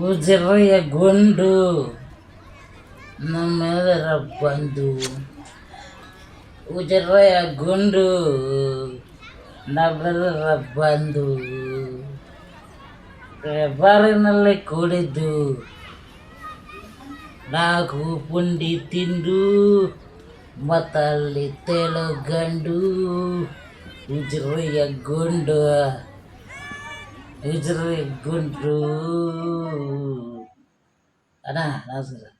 ಉಜಿರೆಯ ಗುಂಡು ನಮ್ಮೆಲ್ಲರ ಬಂದು ಉಜಿರೆಯ ಗುಂಡು ನಮ್ಮೆಲ್ಲರ ಬಂದು ಬಾರಿನಲ್ಲಿ ಕುಡಿದು ನಾಲ್ಕು ಪುಂಡಿ ತಿಂದು ಮತ್ತಲ್ಲಿ ತೇಲೋ ಗಂಡು ಉಜಿರೆಯ ಗುಂಡು ಉಜಿರೆಯ யூజువల్లీ గుండ్రు అన్నా నమస్కారం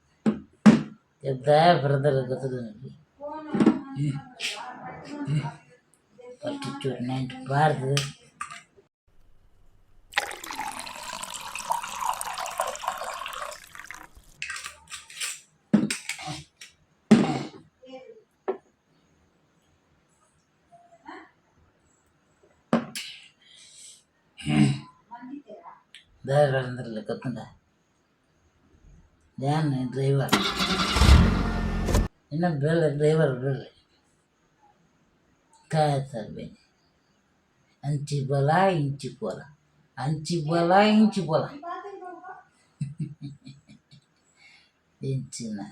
ఎంత బ్రదర్ గొత్తుంది పట్టు చూడండి భారత్ ధైర్యంద్రలు ఎక్కుతున్నాయి డాన్ని డ్రైవర్ இன்னும் பிள்ளை டிரைவர் பிள்ளை காயத்தார் வேணி அஞ்சு போலா இஞ்சி போகலாம் அஞ்சு போலா இஞ்சி போகலாம் இஞ்சினா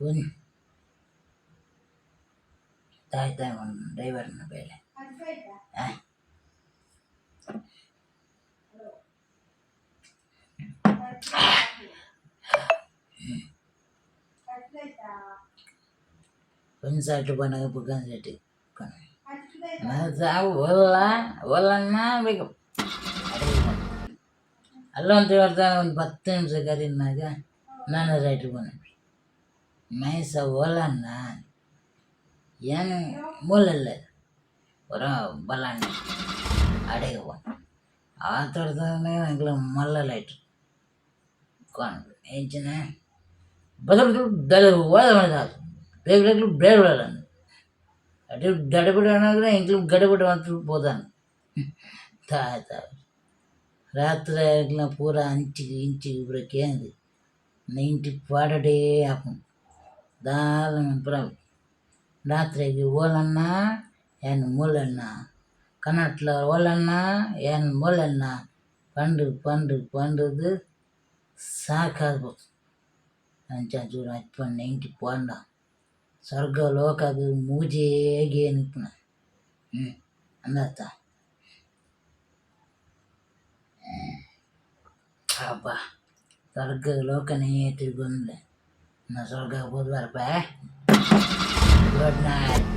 ஒன்று தாய் தாய் ஒன்று டிரைவர் பேர். கொஞ்சம் சாப்பிட்டு போனாங்க புக்கம் சாப்பிட்டு ஓடலாம் ஓடலான்னா வைக்கும் அல்ல வந்து வரதான் ಒಂದು பத்து நிமிஷம் கறினாக்க ನಾನು ரைட்டு போனேன் நைஸ ஓலான்னா ஏன் மூல இல்லை ஒரு பலான்னு அடைய போனேன் ஆத்தோடத்தானே எங்களை மல்ல லைட்டு உட்காந்து ஏச்சுன்னா பதில் பதில் ஓத வேண்டாது బ్రేడ్ వెళ్ళాను అటు గడబడి అనగా ఇంట్లో గడబడి అంటూ పోతాను తాత రాత్రి ఇట్లా పూర అంచికి ఇంచికి ఇప్పుడేంది నా ఇంటి పాడడే ఆపం దాని ప్రాబ్లం ರಾತ್ರಿಗೆ ಓಲನ್ನ ಏನು ಮೂಲನ್ನ ಕನ್ನಟ್ಲ ಓಲನ್ನ ಏನು ಮೂಲನ್ನ ಪಂಡು ಪಂಡು ಪಂಡುದು ಸಾಕಾಗ್ಬೋದು ಅಂಚೂರು ಹಚ್ಕೊಂಡು ಎಂಟಿ ಪೋಂಡ ಸ್ವರ್ಗ ಲೋಕ ಅದು ಮೂಜೇಗೆ ನಿಪ್ಪುನ ಹ್ಞೂ ಅಂದತ್ತ ಅಬ್ಬ ಸ್ವರ್ಗ ಲೋಕನೇ ತಿರುಗೊಂಡ್ಲೆ. ನಾ ಸ್ವರ್ಗ ಹೋದ್ವಾರಪ್ಪ. Good night.